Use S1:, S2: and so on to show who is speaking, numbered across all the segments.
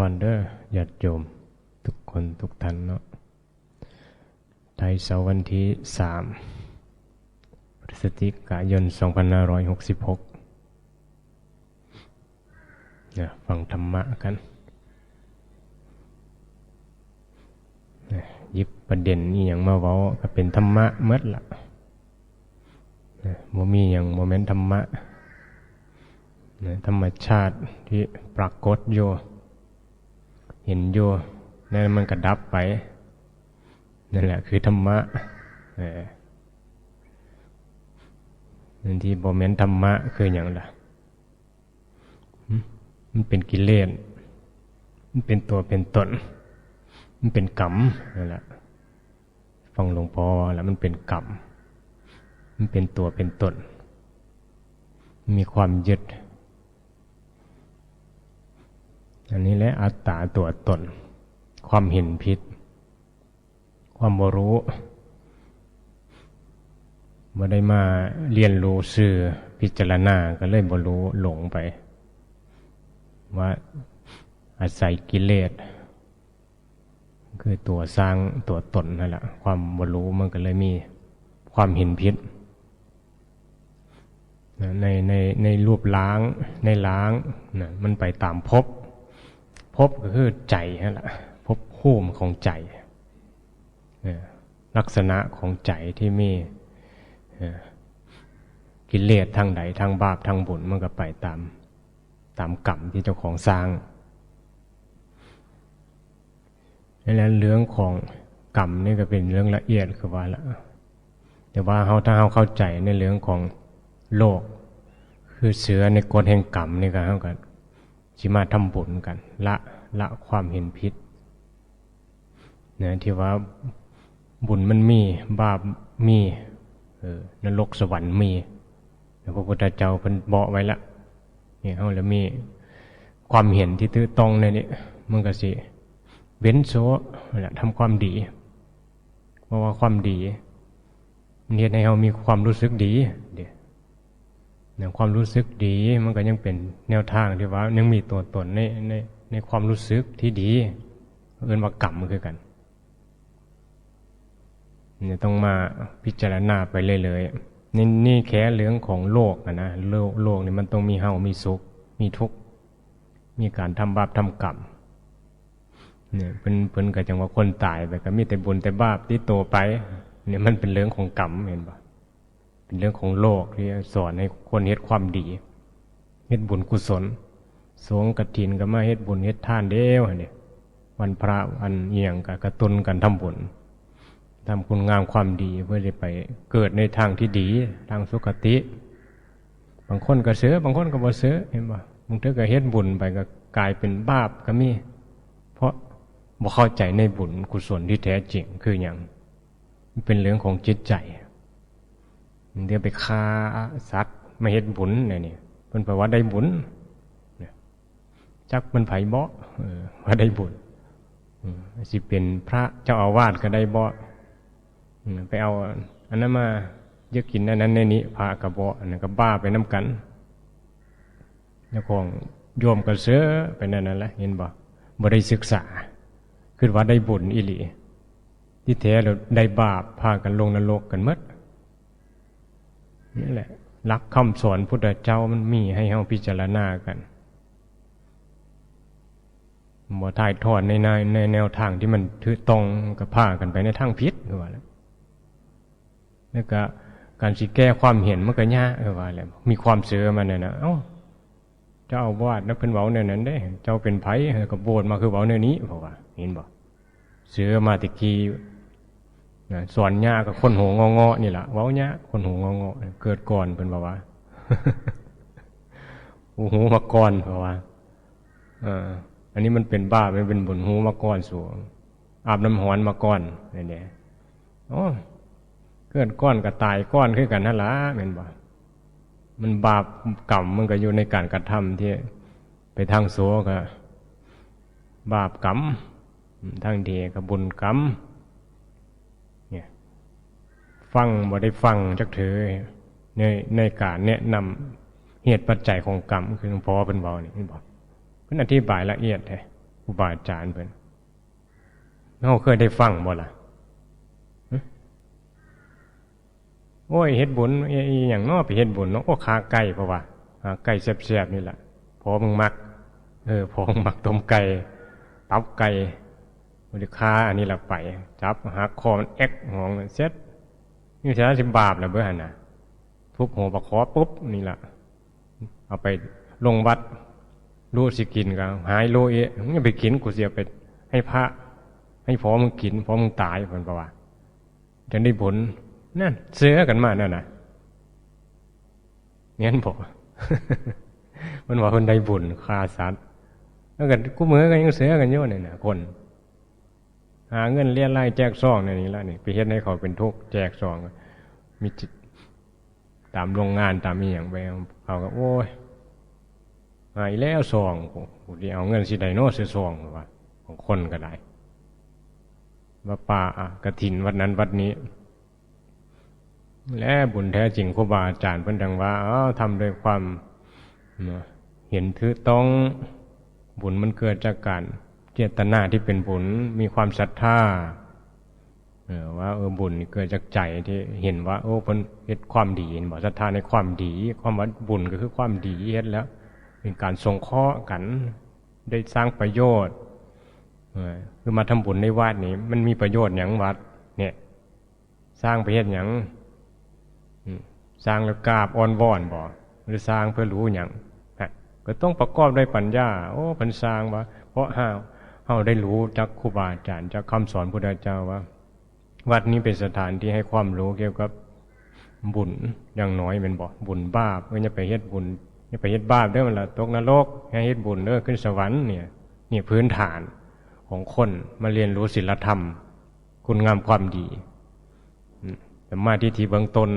S1: พรเด้อญาติโยม ทุกคนทุกท่านเนาะไทยเสาร์วันที่สามพฤศจิกายน 2566เนี่ยฟังธรรมะกันยิบประเด็นนี่อย่างมาเว้าก็เป็นธรรมะเมดละเนี่ยบ่มีอย่างโมเมนต์ธรรมะธรรมชาติที่ปรากฏอยู่ เห็นอยู่นั่นมันก็ดับไป นั่นแหละคือธรรมะเนั่นที่โมเมนธรรมะคืออย่างไรมันเป็นกิเลส มันเป็นตัวเป็นตน มันเป็นกรรมนั่นแหละ ฟังหลวงพ่อแล้วมันเป็นกรรม มันเป็นตัวเป็นตน มีความยึด อันนี้แหละอัตตาตัวตน ความเห็นผิด ความบรู้มาได้มาเรียนรู้สื่อพิจารณาก็เลยบรู้หลงไป ว่าอาศัยกิเลสคือตัวสร้างตัวตนนั่นแหละความบรู้มันก็เลยมีความเห็นผิดในในในรูปล้างในล้างนะมันไปตามภพ ภพก็คือใจนั่นแหละภพภูมิของใจลักษณะของใจที่มีกิเลสทางใดทางบาปทางบุญมันก็ไปตามตามกรรมที่เจ้าของสร้างดังนั้นเรื่องของกรรมนี่ก็เป็นเรื่องละเอียดคือว่าละแต่ว่าเราถ้าเราเข้าใจในเรื่องของโลก คือเสือในกฎแห่งกรรมนี่ก็เท่ากั นจิมาทำบุญกัน ละละความเห็นผิดนะที่ว่าบุญมันมีบาปมีเออนรกสวรรค์มีแล้วพระพุทธเจ้าเพิ่นบอกไว้ละเนี่เอาแล้วมีความเห็นที่ตื้อตรงในนี้มันก็สิเว้นโซนั่นแหละทำความดีเพราะว่าความดีมันเฮ็ดให้เรามีความรู้สึกดีเดี๋ย นี่ยความรู้สึกดีมันก็ยังเป็นแนวทางที่ว่า ยังมีตัวตนในในในความรู้สึกที่ดี เอื่นว่ากรรมคือกันเนี่ยต้องมาพิจารณาไปเรื่อยๆนี่นี่แค่เรื่องของโลกอะนะ โลกโลกนี่มันต้องมีเฮามีสุข มีทุกข์ มีการทำบาปทำกรรมเนี่ยเป็นเพิ่นก็จังว่าคนตายไปก็มีแต่บุญแต่บาปที่โตไป เนี่ยมันเป็นเรื่องของกรรมเห็นปะ เป็นเรื่องของโลกที่สอนให้คนเฮ็ดความดีเฮ็ดบุญกุศล สงกฐินก็มาเฮ็ดบุญเฮ็ดท่านเด้วเนี่ยวันพระวันเอียงก็กระตุนกันทำบุญทำคุณงามความดีเพื่อจะไปเกิดในทางที่ดีทางสุคติ บางคนก็เสือบางคนก็บ่เสือเห็นบ่บางเทื่อก็เฮ็ดบุญไปก็กลายเป็นบาปก็มี เพราะบ่เข้าใจในบุญกุศลที่แท้จริงคือหยังเป็นเรื่องของจิตใจ เดี๋ยวไปฆ่าสัตว์ไม่เห็นบุญเนี่ยนี่เพิ่นแปลว่าได้บุญเนี่ยจักมันไผ่เออว่าได้บุญสิเป็นพระเจ้าอาวาสก็ได้เบ่อืมไปเอาอันนั้นมาเยอะกินอันนั้นในนี้พระกระบ่อันนั้นก็บ้าไปน้ำกันเจ้าของโยมก็เสือไปนั่นนั่นแหละเห็นบ่บ่ได้ศึกษาคือว่าได้บุญอีหลีที่แท้เราได้บาปพากันลงนรกกันมด นี่แหละรักคำสอนพุทธเจ้ามันมีให้เราพิจารณากันบ่ถ่ายทอดในในในแนวทางที่มันถือตรงกับผ้ากันไปในทางพิษก็ว่าแล้วแล้วก็การสิแก้ความเห็นมันก็ยากก็ว่าแล้วมีความเสือมันเนี่ยนะเอ้าเจ้าอาวาสนักเพิ่นเว้าเนี่ยนั้นเด้ เจ้าเป็นไผก็โบสถ์มาคือเว้าเนี่ยนี้เพราะว่าเห็นบ่เสือมาตะกี้ นะสอนยากับคนหูงอเงอนี่แหละเว้าเนี้ยคนหูงอเงอเกิดก่อนเป็นบ่าวะหูหูมาก่อนเพราะว่าออันนี้มันเป็นบ้ามันเป็นบุญหูมาก่อนสูงอาบน้ำหอนมาก่อนนี่เนี่ยโอ้เกิดก้อนกับตายก้อนขึ้นกันนั่นละเป็นบ่ามันบาปกรรมมันก็อยู่ในการกระทำที่ไปทางโสก็บาปกรรมทางเดีกับบุญกรรม ฟังบ่ได้ฟังจักเถอในในการแนะนำเหตุปัจจัยของกรรมคือหลวงพ่อเป็นเบานี่บอกเพิ่นอธิบายละเอียดแท้ครูบาอาจารย์เพิ่นเราเคยได้ฟังบ่ล่ะโอ้ยเฮ็ดบุญอหย่างเนอไปเฮ็ดบุญเนาะโอ้ขาไก่เพราะว่าขาไก่แซ่บๆนี่แหละพอมึงมัก เออพอมมักต้มไก่ตับไก่บริคาอันนี้ละไป จับหักคอมันเอ็กหองเซ็ต นี่ใช้สิบบาปแล้วเบื่อหันนะทุบหัวประคอปุ๊บนี่แหละเอาไปลงวัดรู้สิกินกันหายโลเอะมึงย่าไปกินกูเสียไปให้พระ ให้พอมึงกินพอมึงตายเพิ่นบอกว่าจะได้ผลนั่นเสือกันมานั่นน่ะเงี้ยบอกมันว่าคนได้บุญฆ่าสัตว์แล้วกันกูเหมือกันยังเสือกันอยู่เนี่ยนะคน หาเงินเลี้ยไล่แจกซองนี่นี่ละนี่ไปเฮ็ดให้เขาเป็นทุกข์แจกซองมีจิตตามโรงงานตามมีอย่างไปเขาก็โอ้ยหายแล้วซองกูกูจะเอาเงินสิไดโนซื้อซองว่าของคนก็ได้ว่าป่ากระถินวัดนั้นวัดนี้ และบุญแท้จริงครูบาอาจารย์เพิ่นดังว่าอ๋อทำด้วยความเห็นถือต้องบุญมันเกิดจากการ เจตนาที่เป็นบุญมีความศรัทธาว่าเออบุญเกิดจากใจที่เห็นว่า โอ้เพิ่นเฮ็ดความดีเห็นบ่ศรัทธาในความดี ความว่าบุญก็คือความดีเฮ็ดแล้วเป็นการสงเคราะห์กันได้สร้างประโยชน์คือมาทำบุญในวัดนี้มันมีประโยชน์อย่างวัด เนี่ย สร้างไปเฮ็ดหยังสร้างแล้วกราบอ้อนวอนบ่หรือสร้างเพื่อรู้อย่างก็ต้องประกอบด้วยปัญญา โอ้พันสร้างว่า เพราะห้า เฮาได้รู้จากครูบาอาจารย์จากคำสอนพุทธเจ้าว่า วัดนี้เป็นสถานที่ให้ความรู้เกี่ยวกับบุญอย่างน้อยเป็นบ่บุญบาปเอออย่าไปเฮ็ดบุญอย่าไปเฮ็ดบาปเด้อมันละตกนรกให้เฮ็ดบุญเด้อขึ้นสวรรค์เนี่ยนี่พื้นฐานของคนมาเรียนรู้ศีลธรรม คุณงามความดีสมาธิที่เบื้องต้น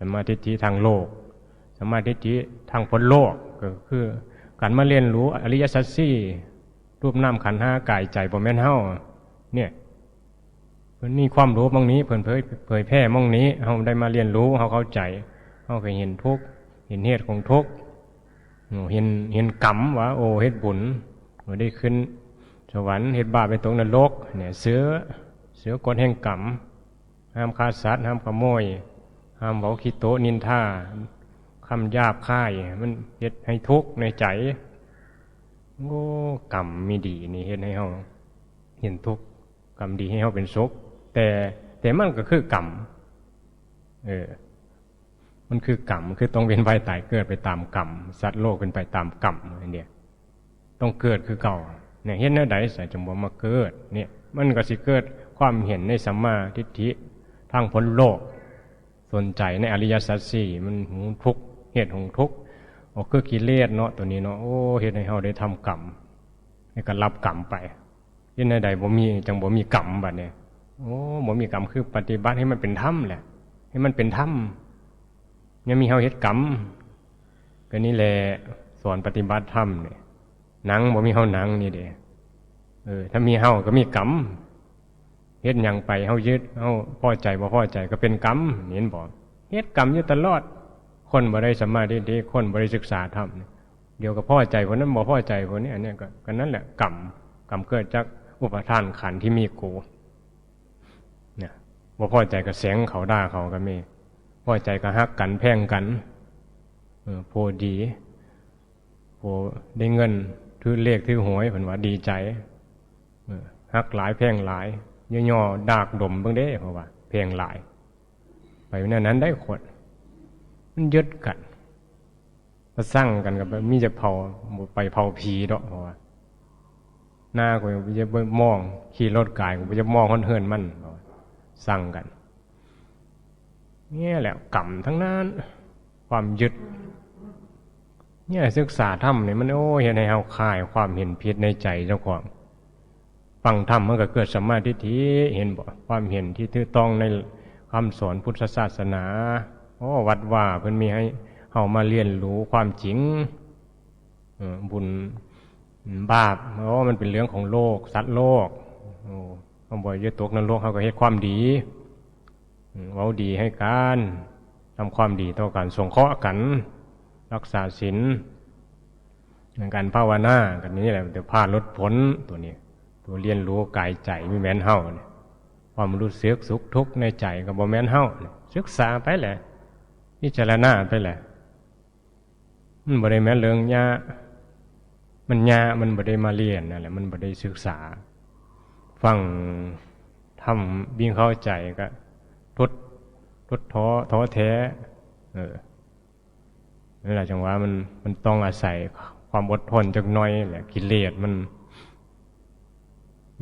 S1: สมาธิที่ทางโลกสมาธิที่ทางพ้นโลกก็คือการมาเรียนรู้อริยสัจสี่ รูปนามขันห้ากายใจบ่แม่นเฮาเนี่ยเพิ่นมีความรู้มองนี้ เพิ่นเผยเผยแพร่มองนี้เฮาได้มาเรียนรู้เฮาเข้าใจเฮาเคยเห็นทุกเห็นเหตุของทุกเห็นเห็นกรรมว่า โอ้เฮ็ดบุญได้ขึ้น สวรรค์เฮ็ดบาปไปตกนรกเนี่ยเสือเสือกฎแห่งกรรมห้ามฆ่าสัตว์ห้ามขโมยห้ามเผาขี้โตนินท่าคำหยาบค่าย มันเฮ็ดให้ทุกข์ในใจ โอ้กรรมมีดีนี่เฮ็ดให้เฮาเห็นทุกข์กรรมดีให้เฮาเป็นสุขแต่แต่มันก็คือกรรมเออ มันคือกรรมคือต้องเป็นไปตายเกิดไปตามกรรมสัตว์โลกเป็นไปตามกรรมอันเนี้ยต้องเกิดคือเก่าเนี่ยเห็นแนวใดใส่จมบ่มาเกิด เนี่ย มันก็สิเกิดความเห็นในสัมมาทิฏฐิทางพ้นโลก สนใจในอริยสัจสี่มันหงทุกเหตุของทุก โอ้คือกิเลสเนาะตัวนี้เนาะโอ้เหตุให้เฮาได้ทำกรรมให้ก็รับกรรมไปเห็นในใดบ่มีจังบ่มีกรรมบัดเนี่ยโอ้บ่มีกรรมคือปฏิบัติให้มันเป็นธรรมแหละ ให้มันเป็นธรรมยังมีเฮาเฮ็ดกรรมก็นี่แหละสอนปฏิบัติธรรมเนี่ยหนังบ่มีเฮาหนังนี่เด้เออ ถ้ามีเฮาก็มีกรรมเฮ็ดหยังไปเฮายึดเฮาพอใจบ่พอใจก็เป็นกรรมเห็นบ่เฮ็ดกรรมอยู่ตลอด คนบ่ได้สมาธิดีคนบ่ได้ศึกษาธรรมเดียวก็พอใจคนนั้นบ่พ่อใจคนนี้อันนี้ก็นั่นแหละกรรมกรรมเกิดจากอุปทานขันธ์ที่มีกูเนี่ยบ่พ่อใจก็แสงเขาด่าเขาก็มีพ่อใจก็ฮักกันแพงกันเออโพดีโพได้เงินถือเลขถือหวยเพิ่นว่าดีใจฮักหลายแพงหลายย่อๆดากดมเบิ่งเด้เพราะว่า แพงหลาย ไปนั้นนั้นได้ขวด มันยึดกันมาสร้างกันกับมีจะเผาไปเผาผีดอกเพราะว่าหน้ากูจะมอง ขี่รถกายกูจะมองคนเฮินมันสั่งกันนี่แหละกรรมทั้งนั้น ความยึด เนี่ยศึกษาธรรมเนี่ยมันโอ้เห็นในเฮาคายความเห็นผิดในใจเจ้าของฟังธรรมมันก็เกิดสมาธิทีเห็นบ่ความเห็นที่ถูกต้องในคำสอนพุทธศาสนา โอ้วัดว่าเพิ่นมีให้เฮามาเรียนรู้ความจริงบุญบาปโอ้มันเป็นเรื่องของโลก สัตว์โลกโอ้เขาบอกยึดตกนั้นโลกเขาก็เฮ็ดความดีเว้าดีให้การทำความดีต่อกันสงเคราะห์กัน รักษาศีลในการภาวนากันนี้แหละแต่พาลดผลตัวนี้ ตัวเรียนรู้กายใจมีแม่นเฮาเนี่ยความรู้สึกสุขทุกข์ในใจกับบ่แม่นเฮาศึกษาไปแหละ พิจารณาไปแหละ มันบ่ได้แม่เรื่องยามันยามันบ่ได้มาเรียนนั่นแหละ มันบ่ได้ศึกษา ฟังทำบิ่งเข้าใจก็ทดทดท้อท้อแท้ เออนี่แหละจังหวะมันมันต้องอาศัยความอดทนจักน้อยแหละกิเลสมัน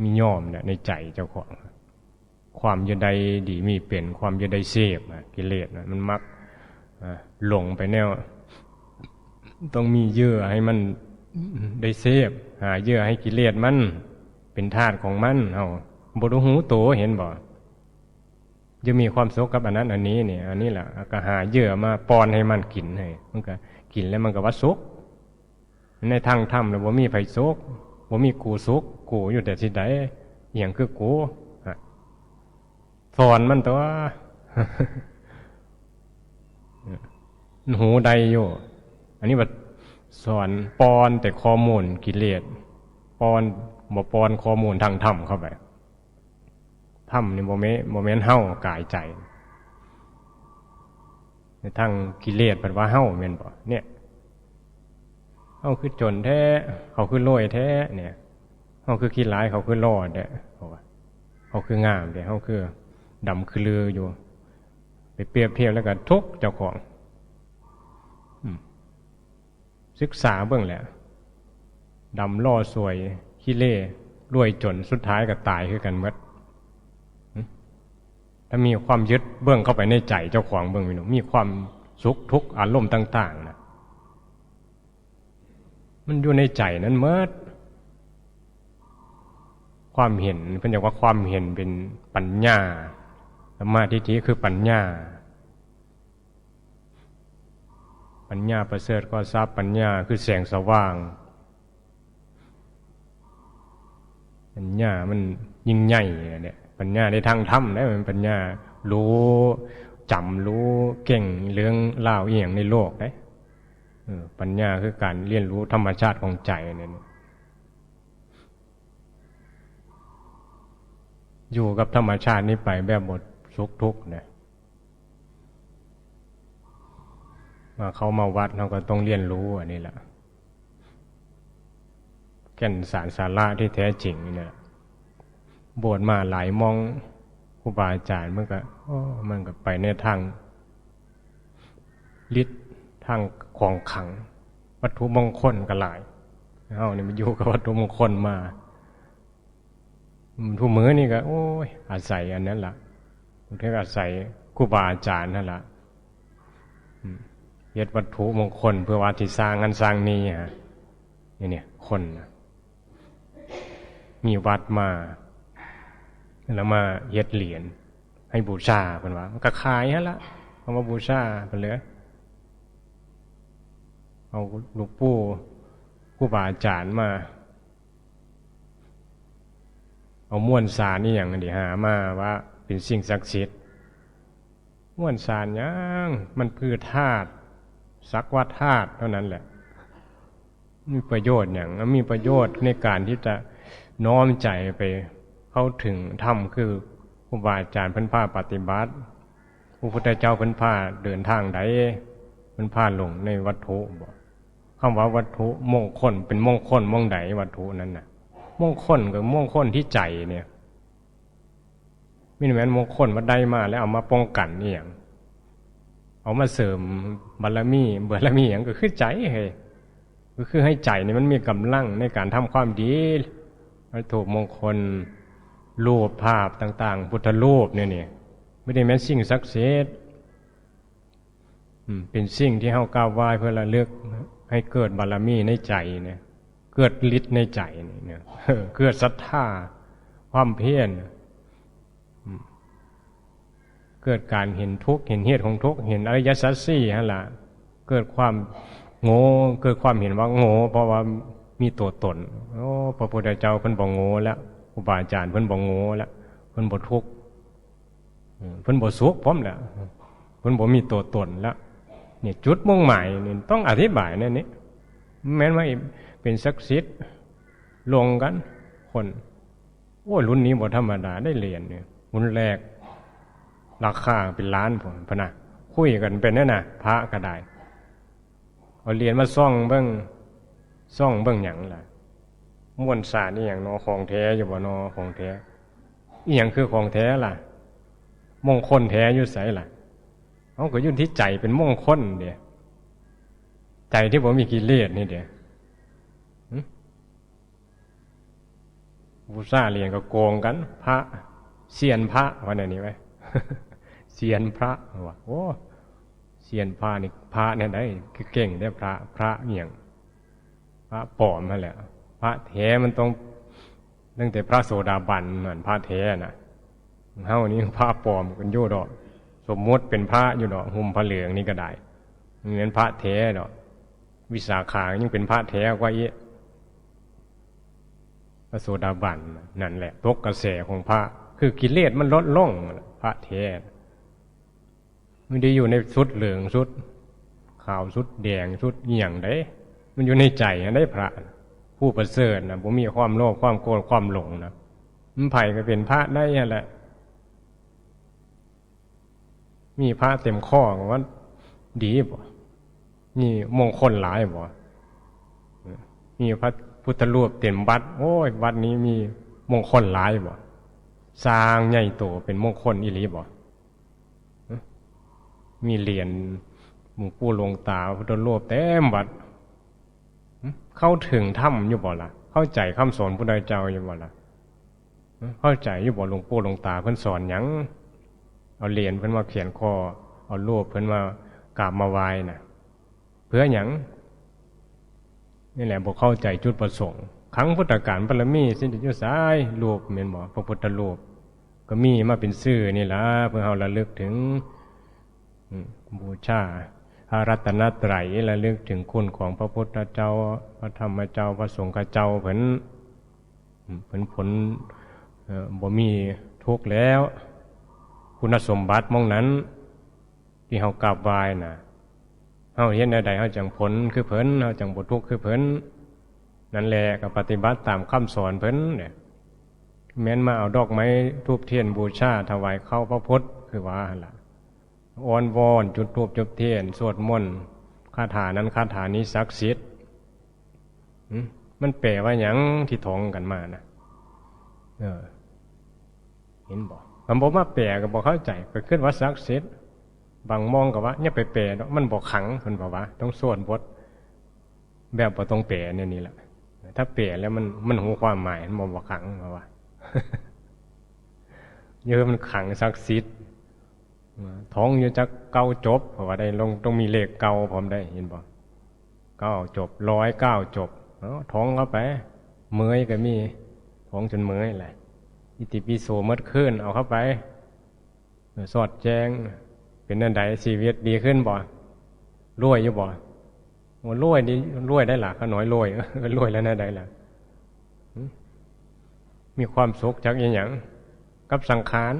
S1: มีย่อมเนี่ยในใจเจ้าของ ความยใดดีมีเปลี่ยนความยใดเสพกิเลสนมันมัก หลงไปแนว ต้องมีเยื่อให้มันได้เสพหาเยื่อให้กิเลสมัน เป็นธาตุของมันเอาบรูหูโตเห็นบ่จะมีความสุขกับอันนั้น อันนี้เนี่ยอันนี้แหละก็หาเยื่อมาปอนให้มันกินให้มันก็กินแล้วมันก็ว่าสุขในทางธรรมแล้วว่ามีไผสุขว่ามีกูสุขกูอยู่แต่ที่ใดอหย่างคือกูสอนมันตัว หูใดอยู่ อันนี้ว่าสอนปอนแต่ข้อมูลกิเลสปอนบ่ปอนข้อมูลทางธรรมเข้าไปธรรมนี่โมเมโมเมนเฮ้ากายใจ ในทางกิเลสแปลว่าเฮ้าเมนบ่เนี่ยเฮ้าคือจนแท้เขาคือรวยแท้เนี่ยเฮ้าคือขี้ร้ายเขาคือรอดเนี่ยเขาคืองามเดี๋ยเขาคือดำคือลืออยู่ ไปเปรียบเทียบแล้วก็ทุกเจ้าของ ศึกษาเบื้องแหละดำล่อสวยขี้เล่รวยจนสุดท้ายก็ตายคือกันเมดถ้ามีความยึดเบื้องเข้าไปในใจเจ้าของเบื้องมีหนูมีความสุขทุกข์อารมณ์ต่าง ๆนะมันอยู่ในใจนั้นเมื่อความเห็นเป็นอย่างว่าความเห็นเป็นปัญญาสมาธิทีคือปัญญา ปัญญาประเสริฐก็ทราบปัญญาคือแสงสว่าง ปัญญามันยิ่งใหญ่เนี่ยปัญญาในทางธรรมนะมันปัญญารู้จำรู้เก่งเรื่องเล่าเอียงในโลกได้ปัญญาคือการเรียนรู้ธรรมชาติของใจเนี่ยอยู่กับธรรมชาตินี้ไปแบบหมดสุขทุกข์เนี่ย มาเขามาวัดเราก็ต้องเรียนรู้อันนี้แหละแก่นสารสาระที่แท้จริงเนี่ยบวชมาหลายมองครูบาอาจารย์มันก็มันก็ไปในทางฤทธิ์ทางของขัง วัตถุมงคลก็หลายเอานี่มันอยู่กับวัตถุมงคลมาทุกมือนี่ก็ โอ้ย อาศัยอันนั้นละ่ะทุกทีอาศัยครูบาอาจารย์นั่นละ่ะ ย็ดวัตถุมงคล เพื่อว่าที่สร้างงันสร้างนี้ฮะนี่เนี่ยคนมีวัดมา แล้วมาเย็ดเหรียญให้บูชาเป็นว่ามันก็ขายฮะละเอามาบูชาเป็นเลยเอาลูกปู่ผู้บาอาจารย์มา เอาม้วนสารนี่อย่างนี้หามาว่าเป็นสิ่งศักดิ์สิทธิ์ม้วนสารยังมันคือธาตุ สักว่าธาตุเท่านั้นแหละ มีประโยชน์อย่างมีประโยชน์ในการที่จะน้อมใจไปเข้าถึงธรรมคือครูบาอาจารย์พิ่นผ้าปฏิบัติพระพุทธเจ้าพิ่นผ้าเดินทางใดพิ่นผ้าลงในวัตถุบอกคำว่าวัตถุมงคลเป็นมงคลมงใดวัตถุนั้นน่ะ มงคลกับมงคลที่ใจเนี่ยมิแมนมงคลว่าได้มาแล้วเอามาป้องกันนี่อย่าง เอามาเสริมบารมีบารมีอย่างก็คือใจเฮ้ก็คือให้ใจนี่มันมีกำลังในการทำความดีวัตถุมงคลรูปภาพต่าง ๆ พุทธรูปเนี่ยเนี่ยไม่ได้แม้สิ่งศักดิ์สิทธิ์เป็นสิ่งที่เฮาก้าวไหว้เพื่อระลึกให้เกิดบารมีในใจเนี่ยเกิดฤทธิ์ในใจเนี่ยเกิดศรัทธาความเพียร เกิดการเห็นทุกข์เห็นเหตุของทุกข์เห็นอริยสัจสี่ฮะล่ะเกิดความโง่เกิดความเห็นว่าโง่เพราะว่ามีตัวตนโอ้พระพุทธเจ้าเพิ่นบอกโง่แล้วครูบาอาจารย์เพิ่นบอกโง่แล้วเพิ่นบ่ทุกข์เพิ่นบ่สุขพร้อมแล้วเพิ่นบ่มีตัวตนแล้วเนี่ยจุดมุ่งหมายนี่ต้องอธิบายเนี่ยนี่แม้ว่าเป็นศักดิ์สิทธิ์ลงกันคนโอ้รุ่นนี้บ่ธรรมดาได้เรียนเนี่ยรุ่นแรก ราคาเป็นล้านผมพนะคุยกันเป็นนั่นน่ะ พระก็ได้เอาเรียนมาซ่องเบิ้งซ่องเบิ้งหยังล่ะม้วนสารนี่อย่างนอของแท้อยู่บ่นอของแท้อีหยังคือของแท้ล่ะ มงคลแท้อยู่ไสล่ะเขาก็อยุ่นที่ใจเป็นมงคลเดียใจที่ผมมีกิเลสนี่เดียบูซาเรียนก็โกงกัน พระเสียนพระวันนี้ไว้ เสียนพระว่ะโอ้เสียนพระนี่พระเนี่ยได้คือเก่งได้พระพระเงี่ยงพระปลอมมาแหละพระแท้มันต้องตั้งแต่พระโสดาบันนั่นพระแท้น่ะเฮานี่พระปลอมกันอยู่ดอก สมมติเป็นพระอยู่ดอกหุ่มพระเหลืองนี่ก็ได้เหมือนพระแท้ดอกวิสาขายังเป็นพระแท้กว่าอีพระโสดาบันนั่นแหละตกกระแสของพระ คือกิเลสมันลดลงพระแท้ มันได้อยู่ในสุดเหลืองสุดขาวสุดแดงสุดเหี่ยงได้ มันอยู่ในใจได้พระ ผู้ประเสริฐนะผมมีความโลภความโกรธความหลงนะมันไผ่ก็เป็นพระได้แหละ มีพระเต็มข้อว่าดีบ่มีมงคลหลายบ่มีพระพุทธรูปเต็มวัด โอ้ยวัดนี้มีมงคลหลายบ่สร้างใหญ่โตเป็นมงคลอิริบ่ มีเหรียญหมู่ปู่หลวงตาพุทธรูปเต็มวัดเข้าถึงถ้ำอยู่บ่ล่ะ เข้าใจคำสอนพระเจ้าอยู่บ่ล่ะเข้าใจอยู่บ่หลวงปู่หลวงตาเพิ่นสอนหยังเอาเหรียญเพิ่นมาเขียนคอเอารูปเพิ่นมากราบมาไหว้น่ะ เพื่อหยังนี่แหละบอกเข้าใจจุดประสงค์ครั้งพุทธกาลปรมีสิ้นจุดสายรูปเมนบอพระพุทธรูปก็มีมาเป็นซื่อนี่ละเพื่อเราระลึกถึง บูชาพระรัตนตรัยระลึกถึงคุณของพระพุทธเจ้า พระธรรมเจ้า พระสงฆ์เจ้าเพิ่นเพิ่นผลบ่มีทุกข์แล้ว คุณสมบัติมองนั้น ที่เขากราบไหว้น่ะเฮาเห็นใดๆเฮาจังผลคือเพิ่นเฮาจังบ่ทุกข์คือเพิ่นนั่นแหละก็ปฏิบัติตามคำสอนเพิ่นเนี่ยแม้นมาเอาดอกไม้ทูบเทียนบูชาถวายเข้าพระพุทธคือว่าล่ะ อ้อนวอนจุดทูบจุดเทียนสวดมนต์คาถานั้นคาถานี้ศักดิ์สิทธิ์มันแปลว่าหยังที่ท้องกันมานะเออ เห็นบอกคำบอกว่าแปลก็บอกเข้าใจก็ขึ้นว่าศักดิ์สิทธิ์บางมองกับว่าเนี่ยไปแปลมันบอกขังคนบอกว่า ต้องสวนบทแบบบ่ต้องแปลเนี่ยนี่แหละถ้าแปลแล้วมันมันหูความหมายมันบอกขังมาว่าเยอะมันขังศักดิ์สิทธิ์ ท้องอยู่จะเก้าจบเพราะว่าได้ลงต้องมีเลขเก้าพร้อมได้เห็นบอกเก้าจบร้อยเก้าจบท้องเข้าไปเมยก็มีท้องจนเมยแหละอิติปิโสมดขึ้นเอาเข้าไปสอดแจ้งเป็นนันใดชีวิตดีขึ้นบ่รวยอยู่บ่มันรวยดีรวยได้หล่ะขาน้อยรวยรวยแล้วนั่นใดล่ะมีความสุขจากอย่างกับสังขาร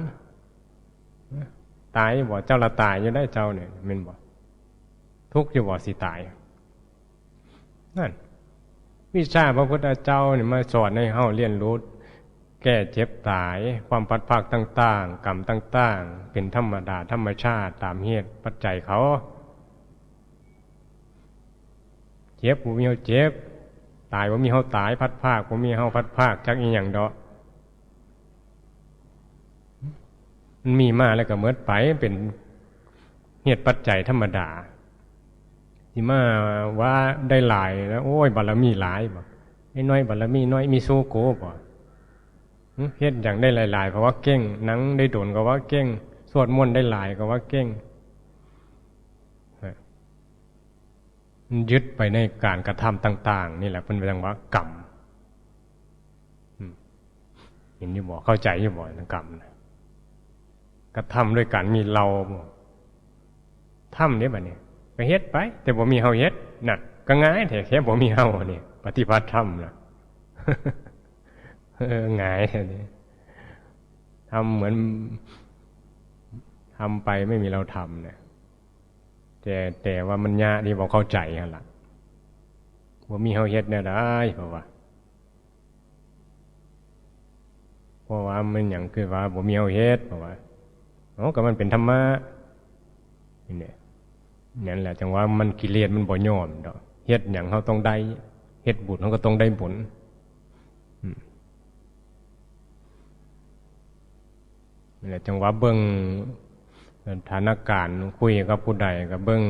S1: ตายบ่เจ้าละตายอยู่ได้เจ้าเนี่ยมันบ่ทุกอยู่บ่สิตาย นั่นวิชาพระพุทธเจ้าเนี่ยมาสอนให้เฮาเรียนรู้แก้เจ็บตายความพัดภาคต่าง ๆ กรรมต่าง ๆ เป็นธรรมดาธรรมชาติตามเหตุปัจจัยเขาเจ็บผมมีเขาเจ็บ ตายว่ามีเขาตายพัดภาคผมมีเขาพัดภาคจักอีหยังดอก มันมีมาแล้วก็เมื่อไปเป็นเหตุปัจจัยธรรมดาที่มาว่าได้หลายแล้วโอ้ยบารมีหลายบอกไอ้น้อยบารมีน้อยมีโซโกบอกเฮ็ดอย่างได้หลายๆก็ว่าเก่งหนังได้โดนก็ว่าเก่งสวดมนต์ได้หลายก็ว่าเก่งยึดไปในการกระทำต่าง ๆ นี่แหละเป็นเรื่องว่ากรรมเห็นอยู่บอกเข้าใจอยู่บอกกรรมนะ ระทำด้วยการมีเราทำเนี่ยแบบนี้ก็เฮ็ดไป แต่บ่มีเฮาเฮ็ดนั่นก็ง่ายแต่แค่บ่มีเฮาเนี่ยปฏิบัติธรรมนะเออหงายนี่ทำเหมือนทำไปไม่มีเราทำเนี่ยแต่แต่ว่ามันยากที่บอกเข้าใจกันละบ่มีเฮาเฮ็ดแนวใดเพราะว่าเพราะว่ามันหยังคือว่าบ่มีเฮาเฮ็ดเพราะว่า อ๋อก็มันเป็นธรรมะนี่แหละนั่นแหละจังว่ามันกิเลสมันบ่ยอมดอกเฮ็ดหยังเฮาต้องได้เฮ็ดบุญเฮาก็ต้องได้บุญอืมนั่นแหละจังว่าเบิ่งสถานการณ์คุยกับผู้ใดก็เบิ่ง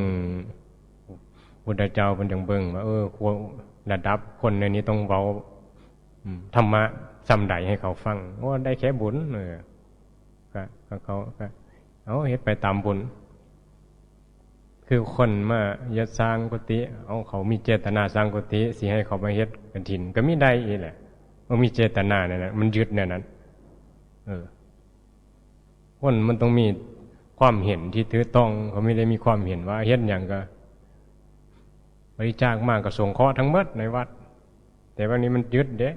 S1: พุทธเจ้าเพิ่นจังเบิ่งว่าเออควรระดับคนในนี้ต้องเว้าธรรมะซ้ำใดให้เขาฟังว่าได้แค่บุญเออก็เขาก็ เอาเฮ็ดไปตามบุญ คือคนมายัดสร้างกุฏิเอาเขามีเจตนาสร้างกุฏิสิให้เขามาเฮ็ดกันถิ่น ก็มีได้อีแหละว่ามีเจตนาเนี่ยนะมันยึดเนี่ยนั้น เออ คนมันต้องมีความเห็นที่ถือต้อง เขาไม่ได้มีความเห็นว่าเฮ็ดอย่างก็บริจาคมากก็ส่งเคราะห์ทั้งหมดในวัด แต่วันนี้มันยึดเด้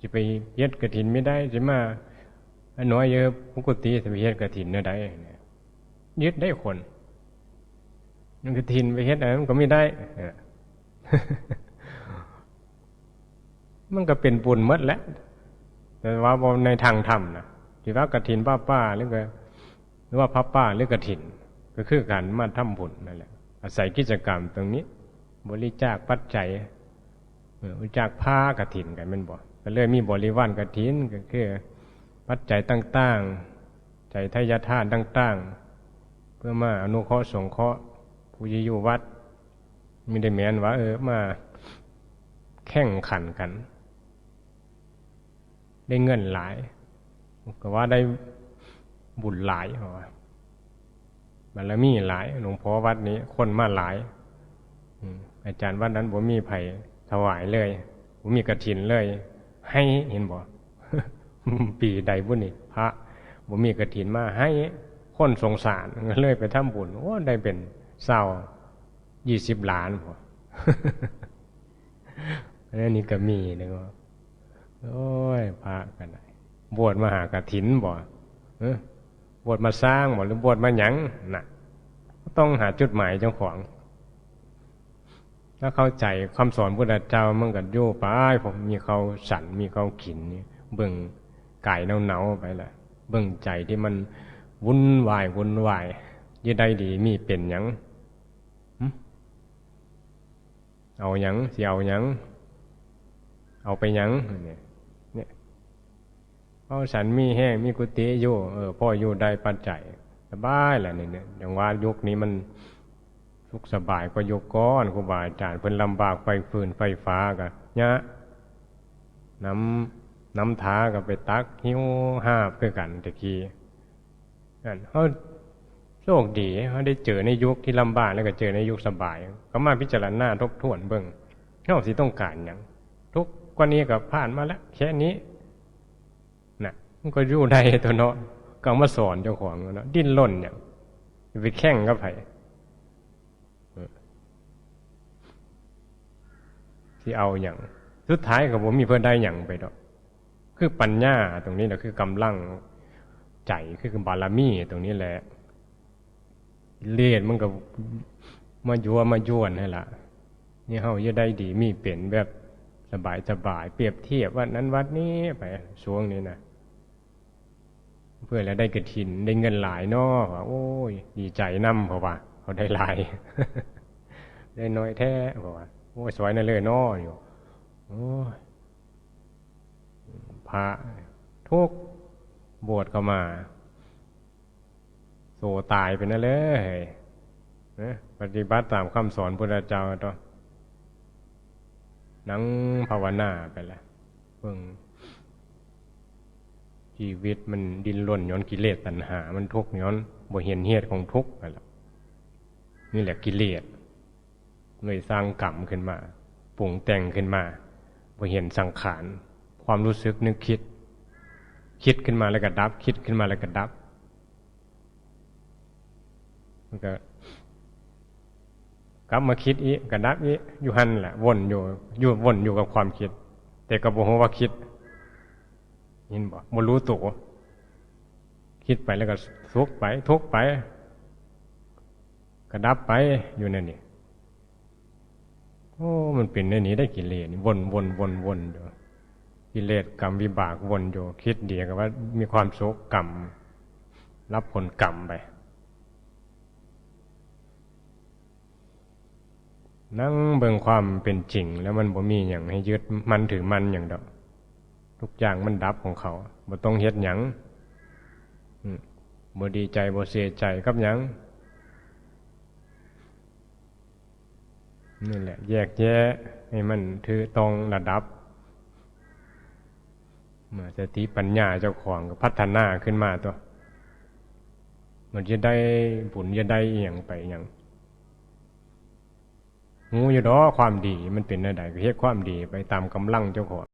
S1: จะไปเฮ็ดกระถินไม่ได้จะมา นน้อยเยอะปกติจะไปเฮ็ดกระถินเนื้อใดเนี่ยยึดได้คนนั่นกระถินไปเฮ็ดอะไรมันก็ไม่ได้มันก็เป็นบุญหมดแหล้วแต่ว่าในทางธรรมนะที่ว่ากระถินป้าป้าหรือก็หรือว่าพระป้าหรือกระถิน ก็คือการมาทำบุญนั่นแหละ อาศัยกิจกรรมตรงนี้ บริจาคปัจจัยบริจาคผ้ากระถินกันแมันบอกก็เลยมีบริวารกระถินก็คือ ปัจจัยต่างๆ ใจทายาทานต่างๆ เพื่อมาอนุเคราะห์สงเคราะห์ผู้ที่อยู่วัดไม่ได้แม้นว่า เออมาแข่งขันกัน ได้เงินหลาย ก็ว่าได้บุญหลายเหรอบารมีหลายหลวงพ่อวัดนี้ คนมาหลายอืมอาจารย์วัดนั้นผมมีไผ่ถวายเลยผมมีกระถินเลย ให้เห็นบ่ ปีใดบุญนี่พระผมมีกระถินมาให้คนสงสารเลยไปทำบุญโอ้ได้เป็นเศร้ายี่สิบล้านพออันนี้ก็มีนะว่าโอ้ยพระกันไหนบวชมาหากระถินบ่บวชมาสร้างบ่หรือบวชมาหยังน่ะต้องหาจุดหมายเจ้าของถ้าเข้าใจคำสอนพุทธเจ้ามันก็โย่ไปผมมีเขาสันมีเขาขินเบิ่ง ไก่เน่าๆไปละเบิ่งใจที่มันวุ่นวายวุ่นวายยี่ได้ดีมีเป็นหยังเอาหยังสิเอาหยังเอาไปหยังเนี่ยเนี่ยเพราะฉันมีแห้งมีกุฏิอยู่เออพ่ออยู่ได้ปัจจัยสบายแหละเนี่ยเนี่ยอย่างว่ายุคนี้มันสุขสบายกว่ายุก้อนครูบาอาจารย์เพิ่นลำบากไฟฟืนไฟฟ้ากันเนี่ยน้ำ น้ำท้าก็ไปตักหิ้วห้าบคือกันตะกี้นั่นเขาโชคดีเขาได้เจอในยุคที่ลำบากแล้วก็เจอในยุคสบายเขามาพิจารณาทบทวนเบิ่งเขาสิต้องการอย่างทุกกว่านี้ก็ผ่านมาแล้วแค่นี้น่ะมันก็อยู่ได้ตัวเนาะก็มาสอนเจ้าของเนาะดิ้นร่นอย่างไปแข่งกับไผที่เอาอย่างสุดท้ายก็ผมมีเพื่อได้อย่างไปดอก คือปัญญาตรงนี้นะคือกำลังใจคือบารมีตรงนี้แหละเลียดมันก็มายัวมาย่วนนี่ละนี่เฮาจะได้ดีมีเป็นแบบสบายสบาย เปรียบเทียบวัดนั้นวัดนี้ไปช่วงนี้นะเพื่อแล้วได้กระถินได้เงินหลายนอว่าโอ้ย ดีใจนำเพราะว่าเขาได้หลาย ได้น้อยแท้เพราะว่าโอ้ยสวยนั่นเลยนออยู่โอ้ย พระ ทุกบวชเข้ามาโซตายไปนั่นเลยนะปฏิบัติตามคำสอนพุทธเจ้าต่อนั่งภาวนาไปและเพิ่งชีวิตมันดินร่นย้อนกิเลสตัณหา มันทุกข์ย้อนบ่เห็นเหตุของทุกข์ไปแล้วนี่แหละกิเลสเลยสร้างกรรมขึ้นมาปรุงแต่งขึ้นมาบ่เห็นสังขาร ความรู้สึกนึกคิด คิดขึ้นมาแล้วก็ดับ คิดขึ้นมาแล้วก็ดับมันก็กลับมาคิดอีกกระดับอีกอยู่หันแหละวนอยู่อยู่วนอยู่กับความคิด แต่ก็บอกว่าคิดยินบอกบ่รู้ตัวคิดไปแล้วก็ทุกไป ทุกไปกระดับไปอยู่นั่นนี่โอ้มันเป็นในนี้ได้กิเลสนี่วนวนวนวนอยู่ กิเลสกรรมวิบากวนอยู่ คิดเดียวกับว่ามีความโศกกรรม รับผลกรรมไป นั่งเบิ่งความเป็นจริง แล้วมันบ่มีอย่างให้ยึดมันถือมันอย่างดอก ทุกอย่างมันดับของเขาบ่ต้องเฮ็ดหยังบ่ดีใจบ่เสียใจกับหยังนี่แหละ แยกแยะให้มันถือตรงระดับ สติปัญญาเจ้าของก็พัฒนาขึ้นมาตัว มันจะได้บุญจะได้เอียงไปอย่างงูอยู่ดอความดีมันเป็นอะไรก็เฮ็ดความดีไปตามกำลังเจ้าของ